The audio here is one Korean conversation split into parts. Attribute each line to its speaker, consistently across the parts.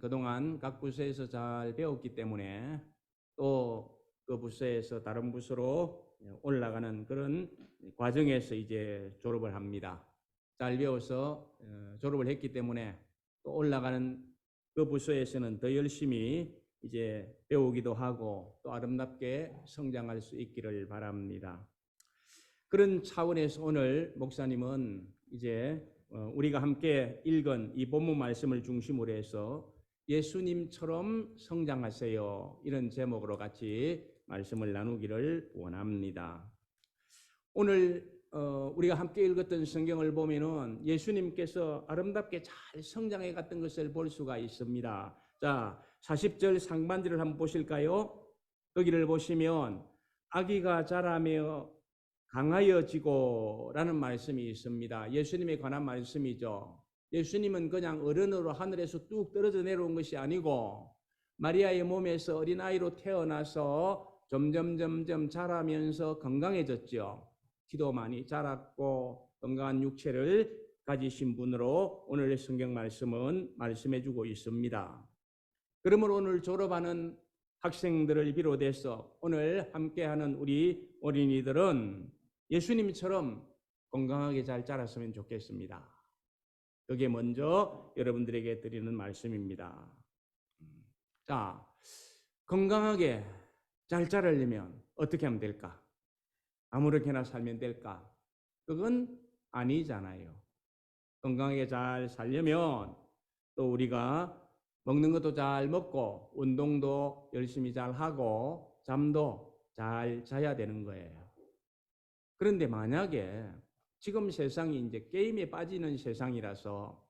Speaker 1: 그동안 각 부서에서 잘 배웠기 때문에 또 그 부서에서 다른 부서로 올라가는 그런 과정에서 이제 졸업을 합니다. 잘 배워서 어, 졸업을 했기 때문에 또 올라가는 그 부서에서는 더 열심히 이제 배우기도 하고 또 아름답게 성장할 수 있기를 바랍니다. 그런 차원에서 오늘 목사님은 이제 어, 우리가 함께 읽은 이 본문 말씀을 중심으로 해서 예수님처럼 성장하세요. 이런 제목으로 같이 말씀을 나누기를 원합니다. 오늘 어, 우리가 함께 읽었던 성경을 보면은 예수님께서 아름답게 잘 성장해 갔던 것을 볼 수가 있습니다. 자, 40절 상반절을 한번 보실까요? 거기를 보시면 아기가 자라며 강하여지고라는 말씀이 있습니다. 예수님에 관한 말씀이죠. 예수님은 그냥 어른으로 하늘에서 뚝 떨어져 내려온 것이 아니고 마리아의 몸에서 어린아이로 태어나서 점점 점점 자라면서 건강해졌죠. 기도 많이 자랐고 건강한 육체를 가지신 분으로 오늘 성경 말씀은 말씀해 주고 있습니다. 그러므로 오늘 졸업하는 학생들을 비롯해서 오늘 함께하는 우리 어린이들은 예수님처럼 건강하게 잘 자랐으면 좋겠습니다. 그게 먼저 여러분들에게 드리는 말씀입니다. 자, 건강하게 잘 자라려면 어떻게 하면 될까? 아무렇게나 살면 될까? 그건 아니잖아요. 건강하게 잘 살려면 또 우리가 먹는 것도 잘 먹고 운동도 열심히 잘 하고 잠도 잘 자야 되는 거예요. 그런데 만약에 지금 세상이 이제 게임에 빠지는 세상이라서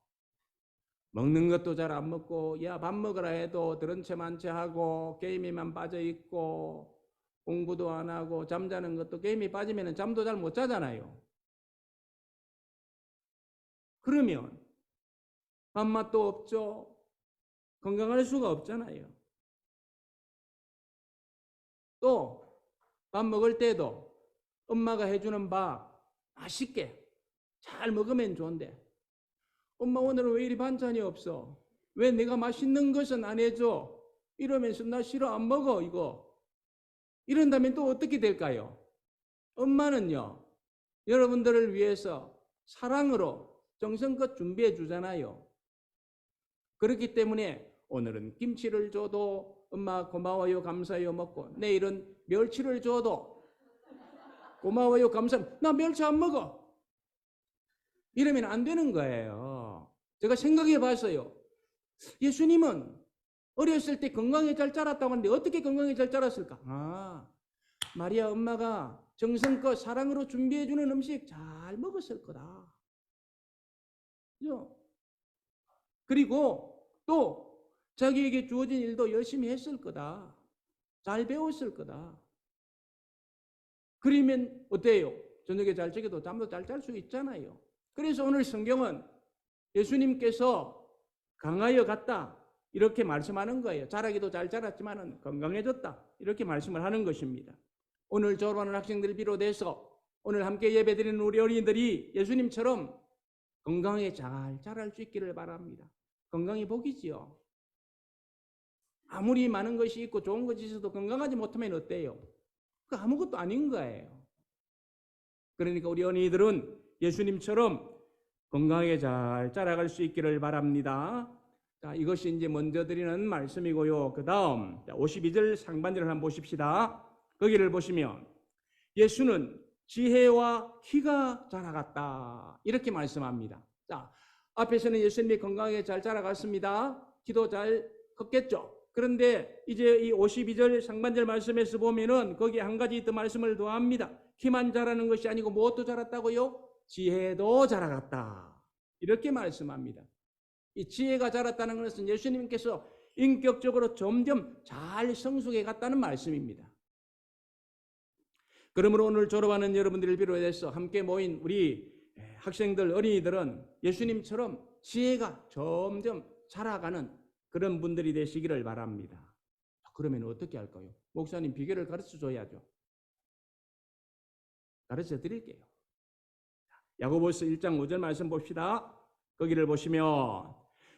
Speaker 1: 먹는 것도 잘 안 먹고 야 밥 먹으라 해도 들은 채만 채 하고 게임에만 빠져 있고 공부도 안 하고 잠자는 것도 게임에 빠지면 잠도 잘 못 자잖아요. 그러면 밥맛도 없죠. 건강할 수가 없잖아요. 또 밥 먹을 때도 엄마가 해주는 밥 맛있게 잘 먹으면 좋은데 엄마 오늘은 왜 이리 반찬이 없어? 왜 내가 맛있는 것은 안 해줘? 이러면서 나 싫어 안 먹어 이거. 이런다면 또 어떻게 될까요? 엄마는요 여러분들을 위해서 사랑으로 정성껏 준비해 주잖아요. 그렇기 때문에 오늘은 김치를 줘도 엄마 고마워요 감사해요 먹고 내일은 멸치를 줘도 고마워요. 감사 나 멸치 안 먹어. 이러면 안 되는 거예요. 제가 생각해 봤어요. 예수님은 어렸을 때 건강에 잘 자랐다고 하는데 어떻게 건강에 잘 자랐을까? 아 마리아 엄마가 정성껏 사랑으로 준비해 주는 음식 잘 먹었을 거다. 그죠? 그리고 또 자기에게 주어진 일도 열심히 했을 거다. 잘 배웠을 거다. 그러면 어때요? 저녁에 잘 자기도 잠도 잘 잘 수 있잖아요. 그래서 오늘 성경은 예수님께서 강하여 갔다. 이렇게 말씀하는 거예요. 자라기도 잘 자랐지만 건강해졌다. 이렇게 말씀을 하는 것입니다. 오늘 졸업하는 학생들 비롯해서 오늘 함께 예배드리는 우리 어린이들이 예수님처럼 건강에 잘 자랄 수 있기를 바랍니다. 건강이 복이지요. 아무리 많은 것이 있고 좋은 것이 있어도 건강하지 못하면 어때요? 그 아무것도 아닌 거예요. 그러니까 우리 어린이들은 예수님처럼 건강하게 잘 자라갈 수 있기를 바랍니다. 자, 이것이 이제 먼저 드리는 말씀이고요. 그 다음, 52절 상반절을 한번 보십시다. 거기를 보시면, 예수는 지혜와 키가 자라갔다. 이렇게 말씀합니다. 자, 앞에서는 예수님이 건강하게 잘 자라갔습니다. 키도 잘 컸겠죠. 그런데 이제 이 52절 상반절 말씀에서 보면은 거기 한 가지 더 말씀을 더합니다. 키만 자라는 것이 아니고 무엇도 자랐다고요? 지혜도 자라갔다. 이렇게 말씀합니다. 이 지혜가 자랐다는 것은 예수님께서 인격적으로 점점 잘 성숙해 갔다는 말씀입니다. 그러므로 오늘 졸업하는 여러분들을 비롯해서 함께 모인 우리 학생들, 어린이들은 예수님처럼 지혜가 점점 자라가는 그런 분들이 되시기를 바랍니다. 그러면 어떻게 할까요? 목사님 비결을 가르쳐 줘야죠. 가르쳐 드릴게요. 야고보서 1장 5절 말씀 봅시다. 거기를 보시면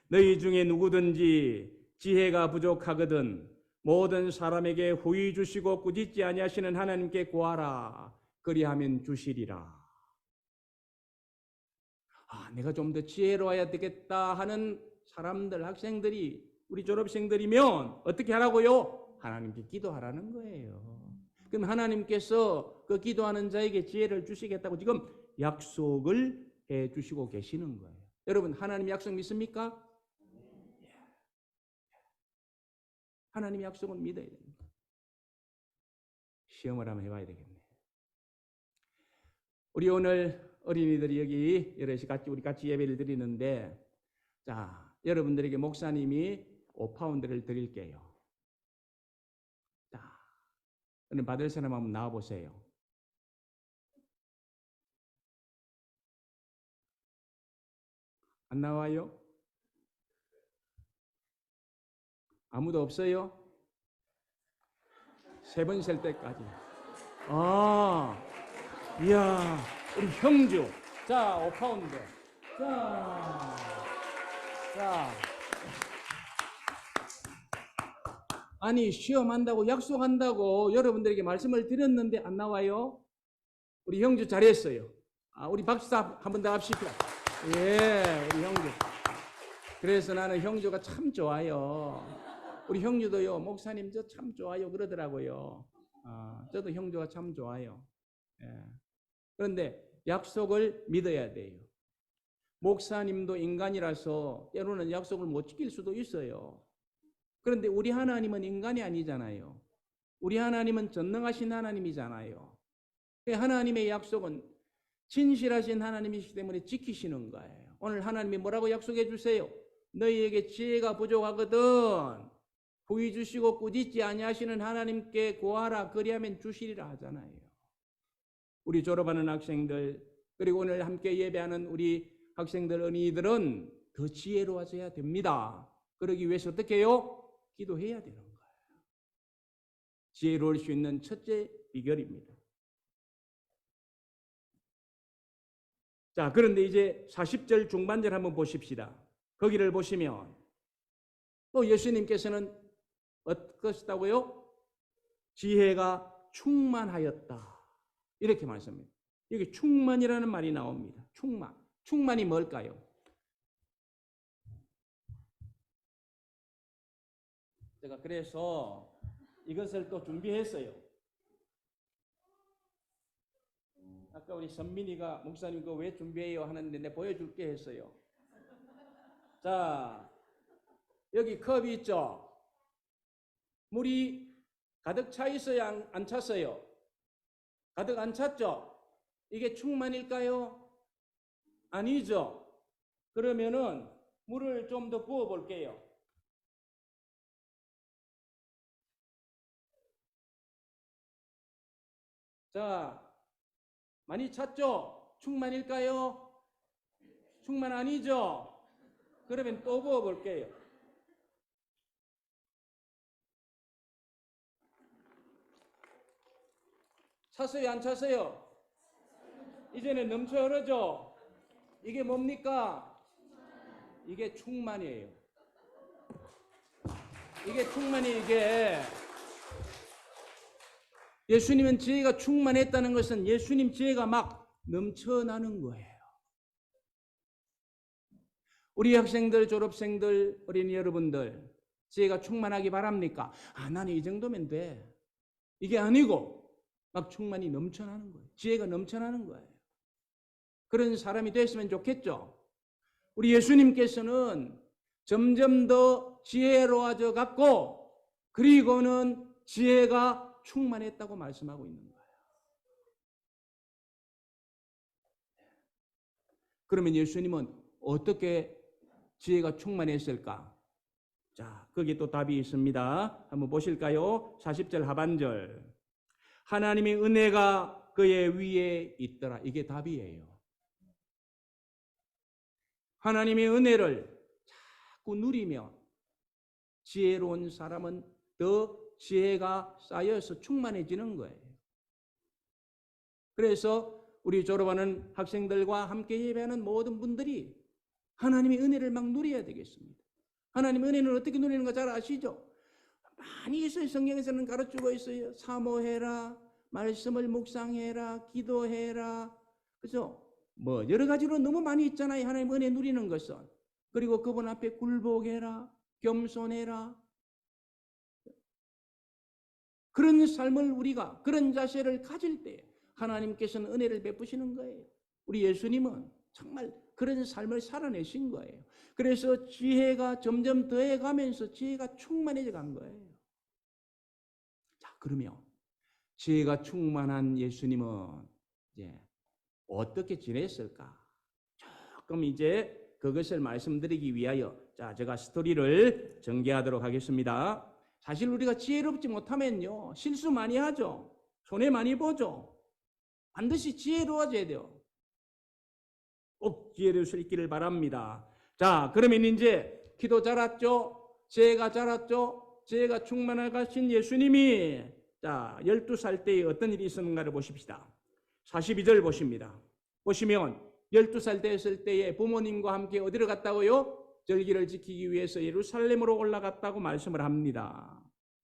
Speaker 1: 너희 중에 누구든지 지혜가 부족하거든 모든 사람에게 후히 주시고 꾸짖지 아니하시는 하나님께 구하라 그리하면 주시리라. 아, 내가 좀 더 지혜로워야 되겠다 하는 사람들, 학생들이 우리 졸업생들이면 어떻게 하라고요? 하나님께 기도하라는 거예요. 그럼 하나님께서 그 기도하는 자에게 지혜를 주시겠다고 지금 약속을 해 주시고 계시는 거예요. 여러분, 하나님 약속 믿습니까? 하나님 약속은 믿어야 됩니다. 시험을 한번 해봐야 되겠네요. 우리 오늘 어린이들이 여기 여럿이 같이 우리 같이 예배를 드리는데 자 여러분들에게 목사님이 5파운드를 드릴게요. 자 오늘 받을 사람 한번 나와 보세요. 안 나와요? 아무도 없어요? 세 번 셀 때까지. 아, 이야, 우리 형주. 자, 5파운드. 자, 자. 아니, 시험한다고, 약속한다고 여러분들에게 말씀을 드렸는데 안 나와요? 우리 형주 잘했어요. 아, 우리 박수 한번 더 합시다. 예, 우리 형주. 그래서 나는 형주가 참 좋아요. 우리 형주도요, 목사님 저 참 좋아요 그러더라고요. 아, 저도 형주가 참 좋아요. 예. 그런데 약속을 믿어야 돼요. 목사님도 인간이라서 때로는 약속을 못 지킬 수도 있어요. 그런데 우리 하나님은 인간이 아니잖아요. 우리 하나님은 전능하신 하나님이잖아요. 그 하나님의 약속은 진실하신 하나님이시기 때문에 지키시는 거예요. 오늘 하나님이 뭐라고 약속해 주세요? 너희에게 지혜가 부족하거든. 부위 주시고 꾸짖지 아니하시는 하나님께 구하라 그리하면 주시리라 하잖아요. 우리 졸업하는 학생들 그리고 오늘 함께 예배하는 우리 학생들 어린이들은 더 지혜로워져야 됩니다. 그러기 위해서 어떻게 해요? 기도해야 되는 거예요. 지혜로울 수 있는 첫째 비결입니다. 자, 그런데 이제 40절 중반절 한번 보십시다. 거기를 보시면 또 예수님께서는 어떻다고요? 지혜가 충만하였다. 이렇게 말씀합니다. 여기 충만이라는 말이 나옵니다. 충만. 충만이 뭘까요? 제가 그래서 이것을 또 준비했어요. 아까 우리 선민이가 목사님 그거 왜 준비해요 하는데 내 보여줄게 했어요. 자, 여기 컵이 있죠? 물이 가득 차 있어요? 안, 안 찼어요? 가득 안 찼죠? 이게 충만일까요? 아니죠. 그러면은 물을 좀 더 부어 볼게요. 자, 많이 찼죠? 충만일까요? 충만 아니죠? 그러면 또 부어 볼게요. 찼어요? 안 찼어요? 이제는 넘쳐 흐르죠? 이게 뭡니까? 이게 충만이에요. 이게 충만이 이게 예수님은 지혜가 충만했다는 것은 예수님 지혜가 막 넘쳐나는 거예요. 우리 학생들, 졸업생들, 어린이 여러분들, 지혜가 충만하기 바랍니까? 아, 나는 이 정도면 돼. 이게 아니고, 막 충만이 넘쳐나는 거예요. 지혜가 넘쳐나는 거예요. 그런 사람이 됐으면 좋겠죠. 우리 예수님께서는 점점 더 지혜로워져 갔고, 그리고는 지혜가 충만했다고 말씀하고 있는 거예요. 그러면 예수님은 어떻게 지혜가 충만했을까? 자, 거기 또 답이 있습니다. 한번 보실까요? 40절 하반절. 하나님의 은혜가 그의 위에 있더라. 이게 답이에요. 하나님의 은혜를 자꾸 누리면 지혜로운 사람은 더 지혜가 쌓여서 충만해지는 거예요. 그래서 우리 졸업하는 학생들과 함께 예배하는 모든 분들이 하나님의 은혜를 막 누려야 되겠습니다. 하나님 은혜는 어떻게 누리는가 잘 아시죠? 많이 있어요. 성경에서는 가르치고 있어요. 사모해라, 말씀을 묵상해라, 기도해라. 그죠? 뭐 여러 가지로 너무 많이 있잖아요. 하나님 은혜 누리는 것은. 그리고 그분 앞에 굴복해라, 겸손해라. 그런 삶을 우리가 그런 자세를 가질 때 하나님께서는 은혜를 베푸시는 거예요. 우리 예수님은 정말 그런 삶을 살아내신 거예요. 그래서 지혜가 점점 더해 가면서 지혜가 충만해져 간 거예요. 자, 그러면 지혜가 충만한 예수님은 이제 어떻게 지냈을까? 조금 이제 그것을 말씀드리기 위하여 자, 제가 스토리를 전개하도록 하겠습니다. 사실 우리가 지혜롭지 못하면요. 실수 많이 하죠. 손해 많이 보죠. 반드시 지혜로워져야 돼요. 꼭 지혜를 수 있기를 바랍니다. 자, 그러면 이제 기도 잘았죠? 지혜가 잘았죠? 지혜가 충만하신 예수님이 자, 12살 때에 어떤 일이 있었는가를 보십시다. 42절 보십니다. 보시면 12살 되었을 때에 부모님과 함께 어디로 갔다고요? 절기를 지키기 위해서 예루살렘으로 올라갔다고 말씀을 합니다.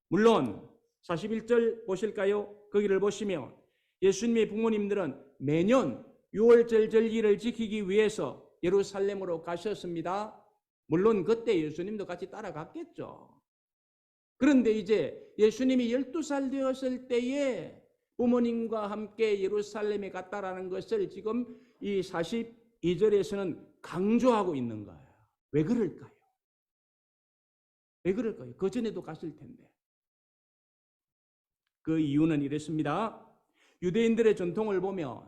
Speaker 1: 물론 41절 보실까요? 거기를 보시면 예수님의 부모님들은 매년 6월절 절기를 지키기 위해서 예루살렘으로 가셨습니다. 물론 그때 예수님도 같이 따라갔겠죠. 그런데 이제 예수님이 12살 되었을 때에 부모님과 함께 예루살렘에 갔다라는 것을 지금 이 42절에서는 강조하고 있는 거예요. 왜 그럴까요? 왜 그럴까요? 그 전에도 갔을 텐데. 그 이유는 이렇습니다. 유대인들의 전통을 보면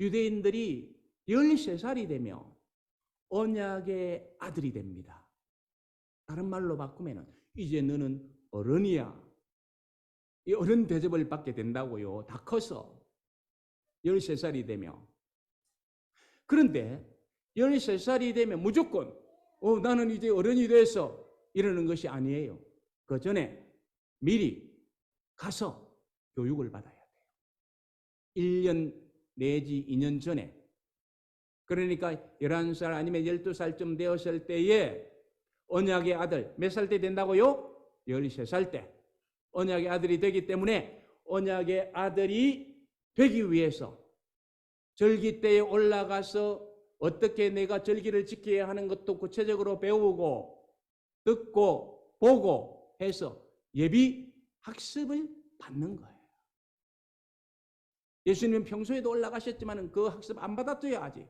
Speaker 1: 유대인들이 13살이 되면 언약의 아들이 됩니다. 다른 말로 바꾸면 이제 너는 어른이야. 이 어른 대접을 받게 된다고요. 다 커서 13살이 되면. 그런데 13살이 되면 무조건 어, 나는 이제 어른이 돼서 이러는 것이 아니에요. 그 전에 미리 가서 교육을 받아야 돼요. 1년 내지 2년 전에. 그러니까 11살 아니면 12살쯤 되었을 때에 언약의 아들, 몇 살 때 된다고요? 13살 때. 언약의 아들이 되기 때문에 언약의 아들이 되기 위해서 절기 때에 올라가서 어떻게 내가 절기를 지켜야 하는 것도 구체적으로 배우고 듣고 보고 해서 예비 학습을 받는 거예요. 예수님은 평소에도 올라가셨지만 그 학습 안 받았어요, 아직.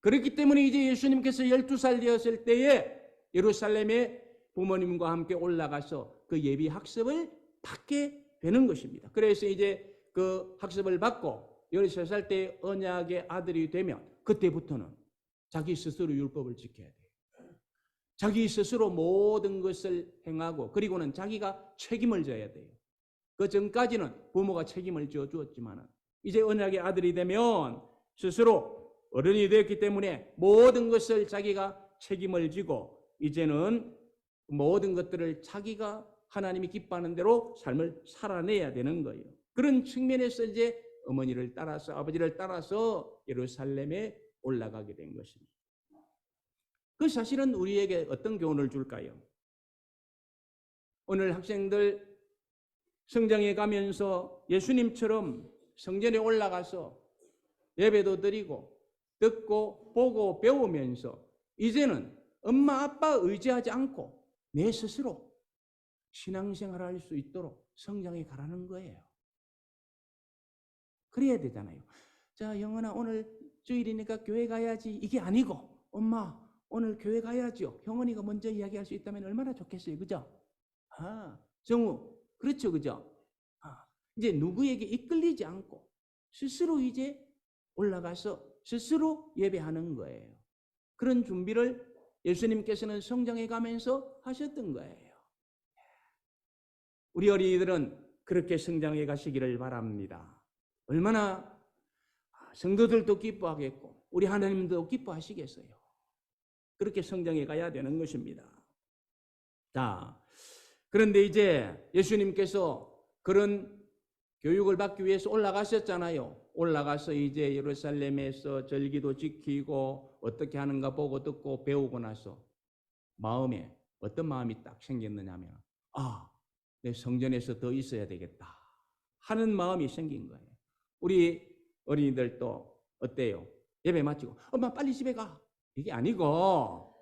Speaker 1: 그렇기 때문에 이제 예수님께서 12살 되었을 때에 예루살렘에 부모님과 함께 올라가서 그 예비 학습을 받게 되는 것입니다. 그래서 이제 그 학습을 받고 13살 때 언약의 아들이 되면 그때부터는 자기 스스로 율법을 지켜야 돼요. 자기 스스로 모든 것을 행하고 그리고는 자기가 책임을 져야 돼요. 그 전까지는 부모가 책임을 져 주었지만 이제 언약의 아들이 되면 스스로 어른이 되었기 때문에 모든 것을 자기가 책임을 지고 이제는 모든 것들을 자기가 하나님이 기뻐하는 대로 삶을 살아내야 되는 거예요. 그런 측면에서 이제 어머니를 따라서 아버지를 따라서 예루살렘에 올라가게 된 것입니다. 그 사실은 우리에게 어떤 교훈을 줄까요? 오늘 학생들 성장해 가면서 예수님처럼 성전에 올라가서 예배도 드리고 듣고 보고 배우면서 이제는 엄마 아빠 의지하지 않고 내 스스로 신앙생활을 할수 있도록 성장해 가라는 거예요. 그래야 되잖아요. 자, 영원아 오늘 주일이니까 교회 가야지. 이게 아니고 엄마 오늘 교회 가야죠. 형원이가 먼저 이야기할 수 있다면 얼마나 좋겠어요. 그죠? 아, 정우 그렇죠. 그죠? 아, 이제 누구에게 이끌리지 않고 스스로 이제 올라가서 스스로 예배하는 거예요. 그런 준비를 예수님께서는 성장해 가면서 하셨던 거예요. 우리 어린이들은 그렇게 성장해 가시기를 바랍니다. 얼마나 성도들도 기뻐하겠고 우리 하나님도 기뻐하시겠어요. 그렇게 성장해 가야 되는 것입니다. 자, 그런데 이제 예수님께서 그런 교육을 받기 위해서 올라가셨잖아요. 올라가서 이제 예루살렘에서 절기도 지키고 어떻게 하는가 보고 듣고 배우고 나서 마음에 어떤 마음이 딱 생겼느냐면 아, 내 성전에서 더 있어야 되겠다 하는 마음이 생긴 거예요. 우리 어린이들도 어때요? 예배 마치고 엄마 빨리 집에 가. 이게 아니고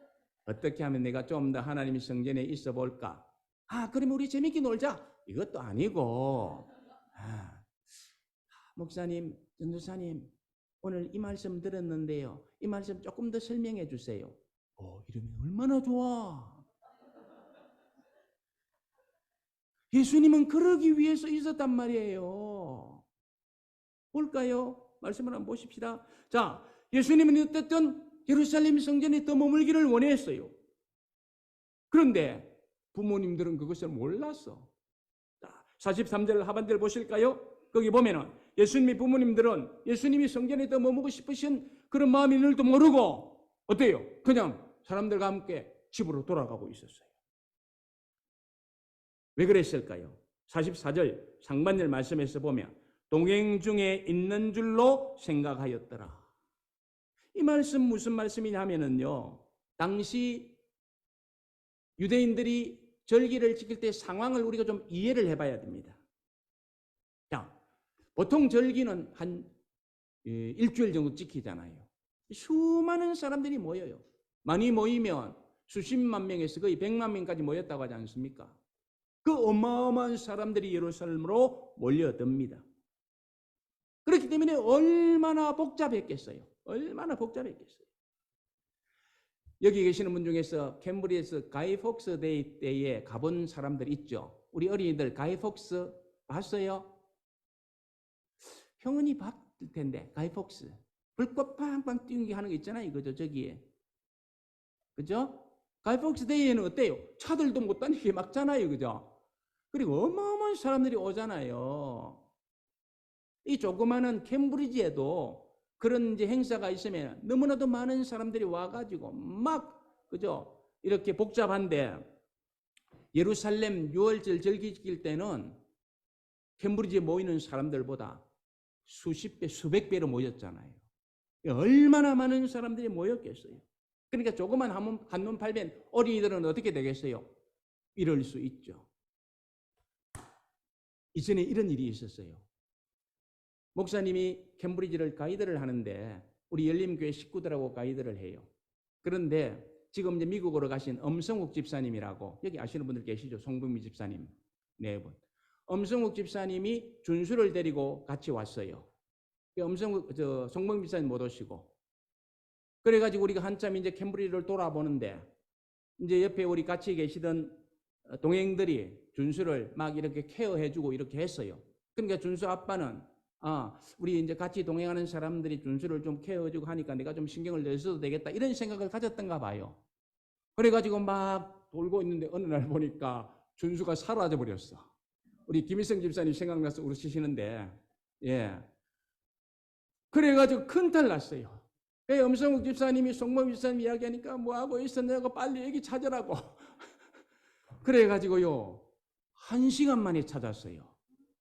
Speaker 1: 어떻게 하면 내가 좀 더 하나님 성전에 있어 볼까? 아, 그러면 우리 재밌게 놀자. 이것도 아니고 아, 목사님, 전도사님 오늘 이 말씀 들었는데요. 이 말씀 조금 더 설명해 주세요. 어, 이러면 얼마나 좋아. 예수님은 그러기 위해서 있었단 말이에요. 볼까요? 말씀을 한번 보십시다. 자, 예수님은 어쨌든 예루살렘 성전에 더 머물기를 원했어요. 그런데 부모님들은 그것을 몰랐어. 자, 43절 하반절 보실까요? 거기 보면은 예수님의 부모님들은 예수님이 성전에 더 머무고 싶으신 그런 마음이 늘도 모르고 어때요? 그냥 사람들과 함께 집으로 돌아가고 있었어요. 왜 그랬을까요? 44절 상반절 말씀에서 보면 동행 중에 있는 줄로 생각하였더라. 이 말씀 무슨 말씀이냐면은요. 당시 유대인들이 절기를 지킬 때 상황을 우리가 좀 이해를 해봐야 됩니다. 자, 보통 절기는 한 예, 일주일 정도 지키잖아요. 수많은 사람들이 모여요. 많이 모이면 수십만 명에서 거의 백만 명까지 모였다고 하지 않습니까? 그 어마어마한 사람들이 예루살렘으로 몰려듭니다. 그렇기 때문에 얼마나 복잡했겠어요. 얼마나 복잡했겠어요. 여기 계시는 분 중에서 캠브리에서 가이 폭스 데이 때에 가본 사람들 있죠. 우리 어린이들 가이 폭스 봤어요? 형은이 봤을 텐데 가이 폭스 불꽃 팡팡 띄우게 하는 거 있잖아요. 그죠 저기에 그죠? 가이 폭스 데이에는 어때요? 차들도 못 다니게 막잖아요. 그죠? 그리고 어마어마한 사람들이 오잖아요. 이 조그마한 캠브리지에도 그런 이제 행사가 있으면 너무나도 많은 사람들이 와가지고 막 그죠 이렇게 복잡한데 예루살렘 6월절 절기 지킬 때는 캠브리지에 모이는 사람들보다 수십 배, 수백 배로 모였잖아요. 얼마나 많은 사람들이 모였겠어요. 그러니까 조그만 한눈 팔면 어린이들은 어떻게 되겠어요? 이럴 수 있죠. 이전에 이런 일이 있었어요. 목사님이 캠브리지를 가이드를 하는데 우리 열림교회 식구들하고 가이드를 해요. 그런데 지금 이제 미국으로 가신 엄성욱 집사님이라고 여기 아시는 분들 계시죠? 송병미 집사님 네 분. 엄성욱 집사님이 준수를 데리고 같이 왔어요. 엄성욱 저 송병미 집사님 못 오시고 그래가지고 우리가 한참 이제 캠브리지를 돌아보는데 이제 옆에 우리 같이 계시던 동행들이 준수를 막 이렇게 케어해주고 이렇게 했어요. 그러니까 준수 아빠는 아, 우리 이제 같이 동행하는 사람들이 준수를 좀 케어해주고 하니까 내가 좀 신경을 내서도 되겠다. 이런 생각을 가졌던가 봐요. 그래가지고 막 돌고 있는데 어느 날 보니까 준수가 사라져 버렸어. 우리 김일성 집사님 생각나서 울으시는데, 예. 그래가지고 큰탈 났어요. 그 엄성욱 집사님이 송모 집사님 이야기하니까 뭐하고 있었냐고 빨리 여기 찾으라고. 그래가지고요, 한 시간 만에 찾았어요.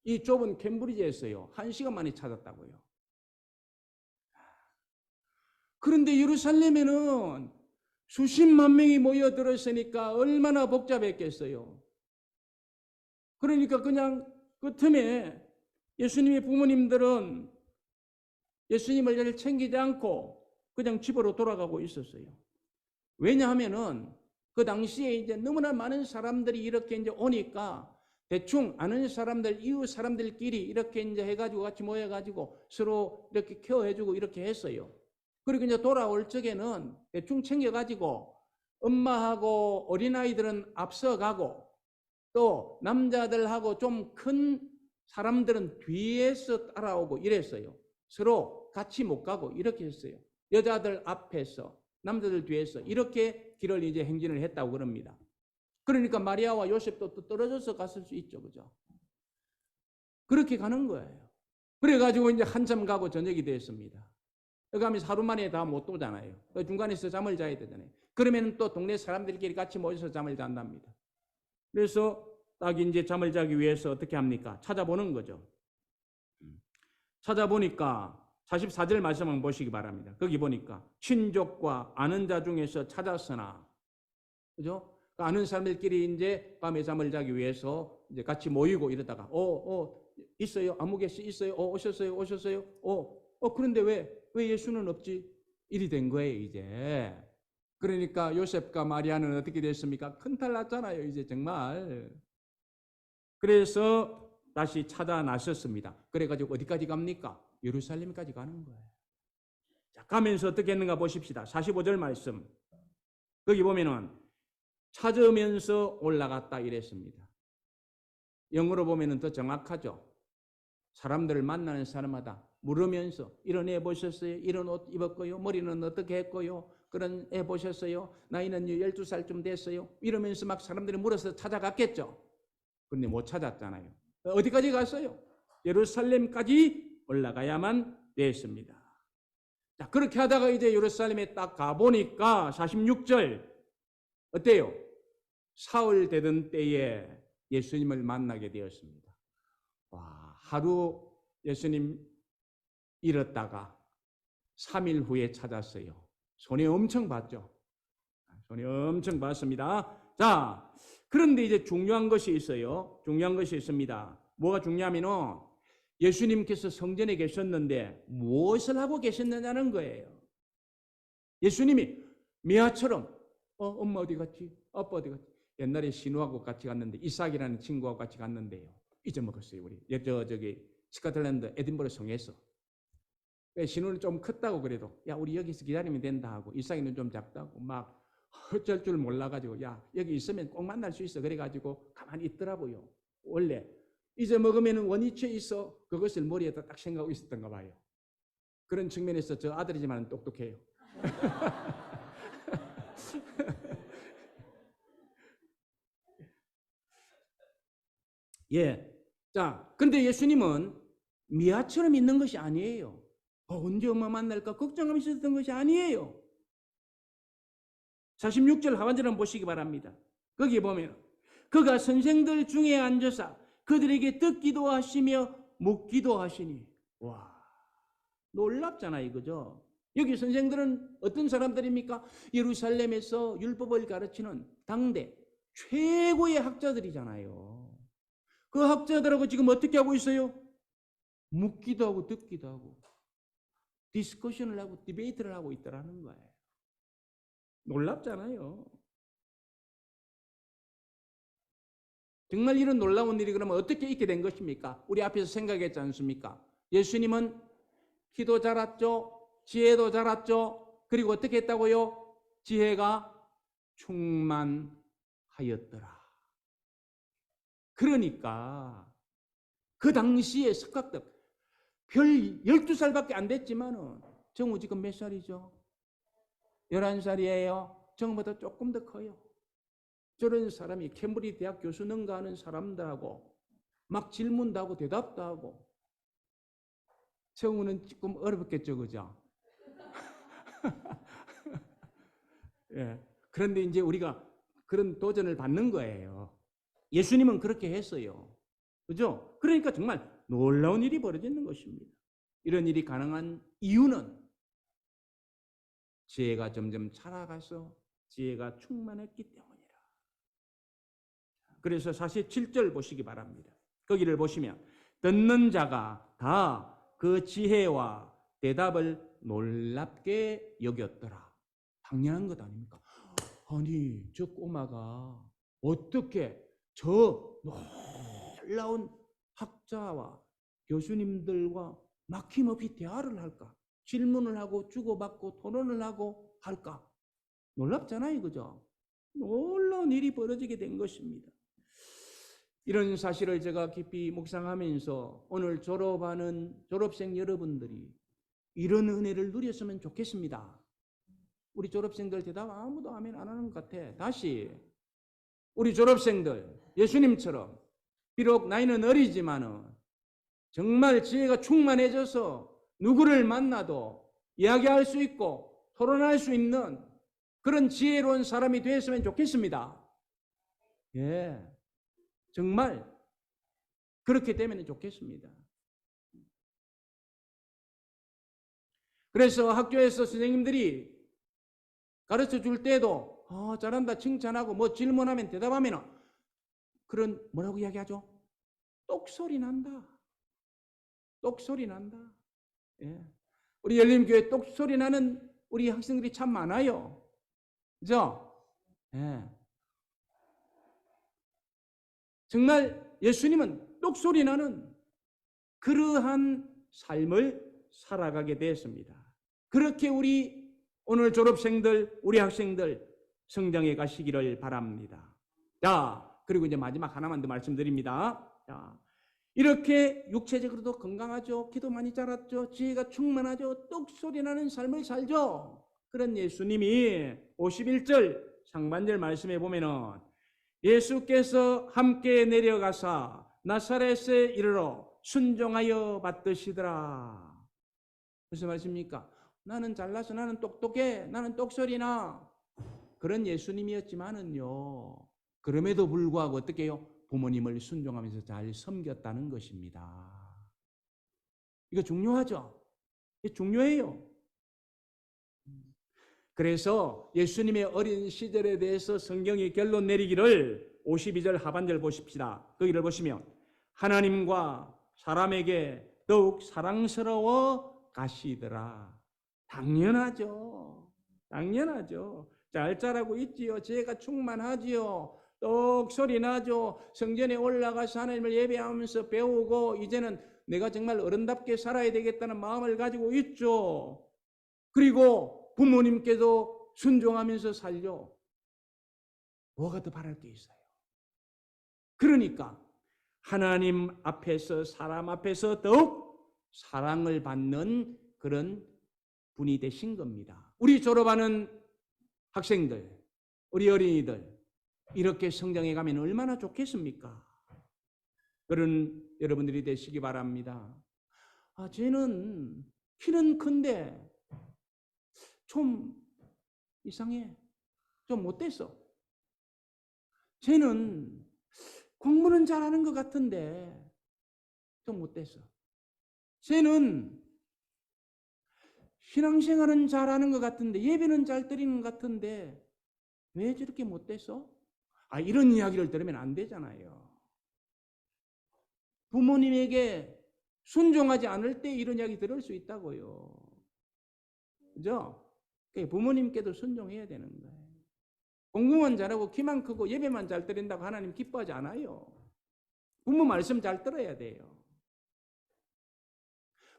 Speaker 1: 이 좁은 캠브리지에서요. 한 시간 만에 찾았다고요. 그런데 예루살렘에는 수십만 명이 모여들었으니까 얼마나 복잡했겠어요. 그러니까 그냥 그 틈에 예수님의 부모님들은 예수님을 잘 챙기지 않고 그냥 집으로 돌아가고 있었어요. 왜냐하면은 그 당시에 이제 너무나 많은 사람들이 이렇게 이제 오니까 대충 아는 사람들, 이웃 사람들끼리 이렇게 이제 해가지고 같이 모여가지고 서로 이렇게 케어해주고 이렇게 했어요. 그리고 이제 돌아올 적에는 대충 챙겨가지고 엄마하고 어린아이들은 앞서가고 또 남자들하고 좀 큰 사람들은 뒤에서 따라오고 이랬어요. 서로 같이 못 가고 이렇게 했어요. 여자들 앞에서 남자들 뒤에서 이렇게 길을 이제 행진을 했다고 그럽니다. 그러니까 마리아와 요셉도 또 떨어져서 갔을 수 있죠. 그죠? 그렇게 가는 거예요. 그래가지고 이제 한참 가고 저녁이. 여기 가면 하루 만에 다 못 오잖아요. 중간에서 잠을 자야 되잖아요. 그러면 또 동네 사람들끼리 같이 모여서 잠을 잔답니다. 그래서 딱 이제 잠을 자기 위해서 어떻게 합니까? 찾아보는 거죠. 찾아보니까 44절 말씀 한번 보시기 바랍니다. 거기 보니까 친족과 아는 자 중에서 찾았으나 그죠? 그 아는 사람들끼리 이제 밤에 잠을 자기 위해서 이제 같이 모이고 이러다가 어, 어, 있어요. 아무개 씨 있어요. 어, 오셨어요. 오셨어요. 어, 어, 그런데 왜, 왜 예수는 없지? 일이 된 거예요, 이제. 그러니까 요셉과 마리아는 어떻게 됐습니까? 큰탈 났잖아요, 이제 정말. 그래서 다시 찾아 나섰습니다. 그래 가지고 어디까지 갑니까? 예루살렘까지 가는 거예요. 자, 가면서 어떻게 했는가 보십시다. 45절 말씀. 거기 보면은 찾으면서 올라갔다 이랬습니다. 영어로 보면은 더 정확하죠. 사람들을 만나는 사람마다 물으면서 이런 애 보셨어요? 이런 옷 입었고요. 머리는 어떻게 했고요? 그런 애 보셨어요? 나이는 12살쯤 됐어요? 이러면서 막 사람들이 물어서 찾아갔겠죠. 그런데 못 찾았잖아요. 어디까지 갔어요? 예루살렘까지 올라가야만 됐습니다. 자, 그렇게 하다가 이제 예루살렘에 딱 가보니까 46절 어때요? 사흘 되던 때에 예수님을 만나게 되었습니다. 와, 하루 예수님 잃었다가 3일 후에 찾았어요. 손해 엄청 봤죠. 손해 엄청 봤습니다. 자, 그런데 이제 중요한 것이 있어요. 중요한 것이 있습니다. 뭐가 중요하면은 예수님께서 성전에 계셨는데 무엇을 하고 계셨느냐는 거예요. 예수님이 미아처럼 어, 엄마 어디 갔지? 아빠 어디 갔지? 옛날에 신우하고 같이 갔는데 이삭이라는 친구하고 같이 갔는데요. 잊어먹었어요 우리. 예, 저 저기 스코틀랜드 에딘버러 성에서. 신우는 좀 컸다고 그래도 야 우리 여기서 기다리면 된다 하고 이삭이는 좀 작다고 막 어쩔 줄 몰라가지고 야 여기 있으면 꼭 만날 수 있어 그래가지고 가만히 있더라고요. 원래 잊어먹으면 원위치에 있어 그것을 머리에다 딱 생각하고 있었던가 봐요. 그런 측면에서 저 아들이지만 똑똑해요. 예. 자, 근데 예수님은 미아처럼 있는 것이 아니에요. 어, 언제 엄마 만날까 걱정하면서 있었던 것이 아니에요. 46절 하반절 한번 보시기 바랍니다. 거기 보면 그가 선생들 중에 앉아서 그들에게 듣기도 하시며 묻기도 하시니 와 놀랍잖아요 그죠? 여기 선생들은 어떤 사람들입니까? 예루살렘에서 율법을 가르치는 당대 최고의 학자들이잖아요. 그 학자들하고 지금 어떻게 하고 있어요? 묻기도 하고 듣기도 하고 디스커션을 하고 디베이트를 하고 있더라는 거예요. 놀랍잖아요. 정말 이런 놀라운 일이 그러면 어떻게 있게 된 것입니까? 우리 앞에서 생각했지 않습니까? 예수님은 키도 자랐죠. 지혜도 자랐죠. 그리고 어떻게 했다고요? 지혜가 충만하였더라. 그러니까 그 당시에 석학들 별 12살밖에 안 됐지만은 정우 지금 몇 살이죠? 11살이에요. 정보다 조금 더 커요. 저런 사람이 캠브리 대학 교수 능가하는 사람들하고 막 질문도 하고 대답도 하고 정우는 조금 어렵겠죠, 그죠? 예. 그런데 이제 우리가 그런 도전을 받는 거예요. 예수님은 그렇게 했어요. 그죠? 그러니까 정말 놀라운 일이 벌어지는 것입니다. 이런 일이 가능한 이유는 지혜가 점점 자라가서 지혜가 충만했기 때문이라. 그래서 47절 보시기 바랍니다. 거기를 보시면 듣는 자가 다 그 지혜와 대답을 놀랍게 여겼더라. 당연한 것 아닙니까? 아니, 저 꼬마가 어떻게 저 놀라운 학자와 교수님들과 막힘없이 대화를 할까? 질문을 하고 주고받고 토론을 하고 할까? 놀랍잖아요, 그죠? 놀라운 일이 벌어지게 된 것입니다. 이런 사실을 제가 깊이 묵상하면서 오늘 졸업하는 졸업생 여러분들이 이런 은혜를 누렸으면 좋겠습니다. 우리 졸업생들 대답 아무도 아멘 안 하는 것 같아. 다시 우리 졸업생들 예수님처럼 비록 나이는 어리지만은 정말 지혜가 충만해져서 누구를 만나도 이야기할 수 있고 토론할 수 있는 그런 지혜로운 사람이 되었으면 좋겠습니다. 예. 정말 그렇게 되면 좋겠습니다. 그래서 학교에서 선생님들이 가르쳐 줄 때도 어, 잘한다 칭찬하고 뭐 질문하면 대답하면 그런 뭐라고 이야기하죠? 똑소리 난다. 똑소리 난다. 예. 우리 열림교회 똑소리 나는 우리 학생들이 참 많아요. 그죠? 예. 정말 예수님은 똑소리 나는 그러한 삶을 살아가게 되었습니다. 그렇게 우리 오늘 졸업생들, 우리 학생들 성장해 가시기를 바랍니다. 자, 그리고 이제 마지막 하나만 더 말씀드립니다. 자, 이렇게 육체적으로도 건강하죠. 기도 많이 자랐죠. 지혜가 충만하죠. 똑소리 나는 삶을 살죠. 그런 예수님이 51절 상반절 말씀해 보면은 예수께서 함께 내려가사 나사렛에 이르러 순종하여 받드시더라. 무슨 말씀입니까? 나는 잘나서 나는 똑똑해. 나는 똑소리나. 그런 예수님이었지만은요. 그럼에도 불구하고 어떻게 해요? 부모님을 순종하면서 잘 섬겼다는 것입니다. 이거 중요하죠? 중요해요. 그래서 예수님의 어린 시절에 대해서 성경이 결론 내리기를 52절 하반절 보십시다. 거기를 보시면 하나님과 사람에게 더욱 사랑스러워 가시더라. 당연하죠. 당연하죠. 잘 자라고 있지요. 죄가 충만하지요. 똑 소리 나죠. 성전에 올라가서 하나님을 예배하면서 배우고 이제는 내가 정말 어른답게 살아야 되겠다는 마음을 가지고 있죠. 그리고 부모님께도 순종하면서 살려. 뭐가 더 바랄 게 있어요? 그러니까 하나님 앞에서 사람 앞에서 더욱 사랑을 받는 그런 분이 되신 겁니다. 우리 졸업하는 학생들, 우리 어린이들 이렇게 성장해 가면 얼마나 좋겠습니까? 그런 여러분들이 되시기 바랍니다. 아, 쟤는 키는 큰데 좀 이상해. 좀 못됐어. 쟤는 공부는 잘하는 것 같은데 좀 못됐어. 쟤는 신앙생활은 잘하는 것 같은데 예배는 잘 드리는 것 같은데 왜 저렇게 못됐어? 아 이런 이야기를 들으면 안 되잖아요. 부모님에게 순종하지 않을 때 이런 이야기 들을 수 있다고요. 그죠? 부모님께도 순종해야 되는 거예요. 공부만 잘하고 키만 크고 예배만 잘 드린다고 하나님 기뻐하지 않아요. 부모 말씀 잘 들어야 돼요.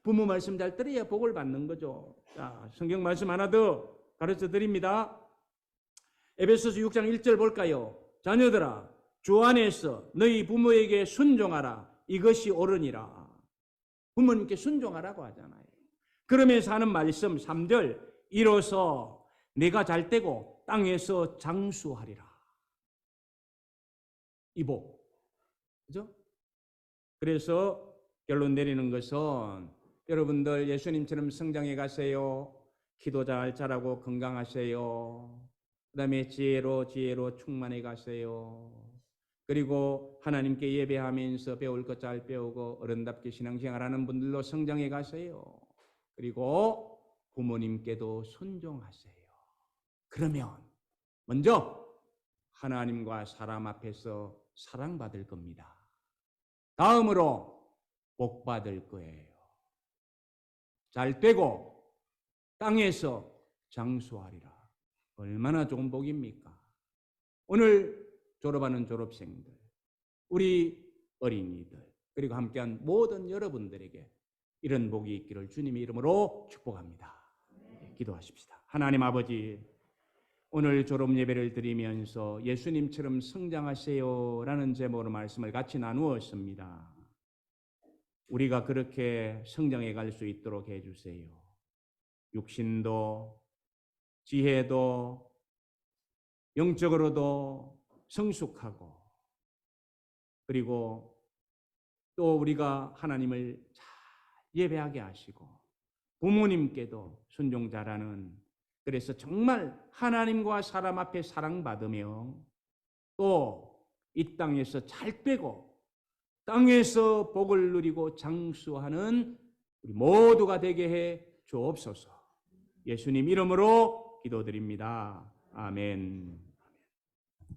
Speaker 1: 부모 말씀 잘 들어야 복을 받는 거죠. 자, 성경 말씀 하나 더 가르쳐 드립니다. 에베소서 6장 1절 볼까요? 자녀들아, 주 안에서 너희 부모에게 순종하라. 이것이 옳으니라. 부모님께 순종하라고 하잖아요. 그러면서 하는 말씀 3절 이로써 내가 잘 되고 땅에서 장수하리라. 이복. 그죠? 그래서 결론 내리는 것은 여러분들 예수님처럼 성장해 가세요. 기도 잘 잘하고 건강하세요. 그 다음에 지혜로 지혜로 충만해 가세요. 그리고 하나님께 예배하면서 배울 것 잘 배우고 어른답게 신앙생활하는 분들로 성장해 가세요. 그리고 부모님께도 순종하세요. 그러면 먼저 하나님과 사람 앞에서 사랑받을 겁니다. 다음으로 복 받을 거예요. 잘 되고 땅에서 장수하리라. 얼마나 좋은 복입니까? 오늘 졸업하는 졸업생들, 우리 어린이들, 그리고 함께한 모든 여러분들에게 이런 복이 있기를 주님의 이름으로 축복합니다. 기도하십시다. 하나님 아버지, 오늘 졸업 예배를 드리면서 예수님처럼 성장하세요라는 제목으로 말씀을 같이 나누었습니다. 우리가 그렇게 성장해 갈 수 있도록 해 주세요. 육신도 지혜도 영적으로도 성숙하고 그리고 또 우리가 하나님을 잘 예배하게 하시고 부모님께도 순종 잘하는 그래서 정말 하나님과 사람 앞에 사랑받으며 또 이 땅에서 잘 빼고 땅에서 복을 누리고 장수하는 우리 모두가 되게 해 주옵소서. 예수님 이름으로 기도드립니다. 아멘.